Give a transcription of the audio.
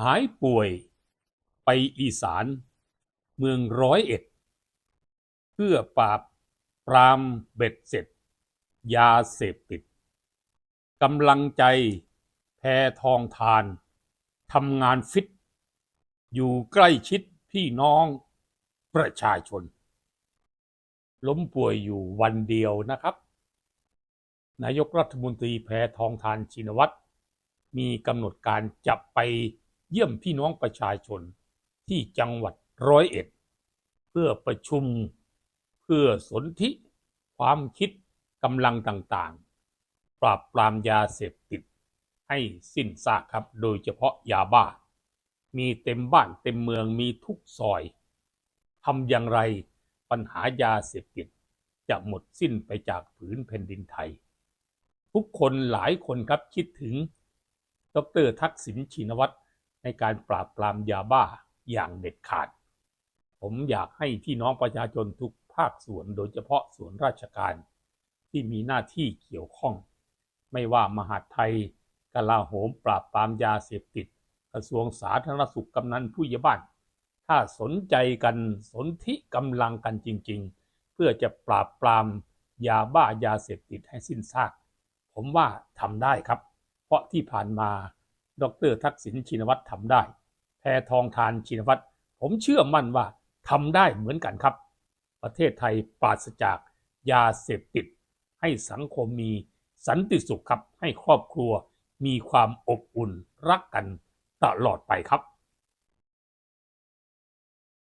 หายป่วยไปอีสาน เมืองร้อยเอ็ด เพื่อปราบปรามเบ็ดเสร็จ ยาเสพติดกำลังใจแพทองทานทำงานฟิต อยู่ใกล้ชิดพี่น้องประชาชน ล้มป่วยอยู่วันเดียวนะครับ นายกรัฐมนตรีแพทองทานชินวัตรมีกำหนดการจะไป เยี่ยมพี่น้องประชาชนที่จังหวัดร้อยเอ็ด เพื่อประชุมเพื่อสนธิความคิดกำลังต่างๆ ปราบปรามยาเสพติด ให้สิ้นซากครับโดยเฉพาะยาบ้า มีเต็มบ้านเต็มเมืองมีทุกซอยทำอย่างไรปัญหายาเสพติดจะหมดสิ้นไปจากผืนแผ่นดินไทย ทุกคนหลายคนครับคิดถึง ดรทักษิณชินวัตร ในการปราบปรามยาบ้าอย่างเด็ดขาด ผมอยากให้พี่น้องประชาชนทุกภาคส่วนโดยเฉพาะส่วนราชการ ที่มีหน้าที่เกี่ยวข้อง ไม่ว่ามหาดไทยกลาโหมปราบปรามยาเสพติด กระทรวงสาธารณสุขกำนันผู้ใหญ่บ้าน ถ้าสนใจกันสนธิกำลังกันจริง ๆ เพื่อจะปราบปรามยาบ้ายาเสพติดให้สิ้นซาก ผมว่าทำได้ครับ เพราะที่ผ่านมา ดรทักษิณชินวัตรทำได้ แพทองทานชินวัตรผมเชื่อมั่นว่าทำได้เหมือนกันครับ ประเทศไทยปราศจากยาเสพติด ให้สังคมมีสันติสุขครับ ให้ครอบครัวมีความอบอุ่นรักกันตลอดไปครับ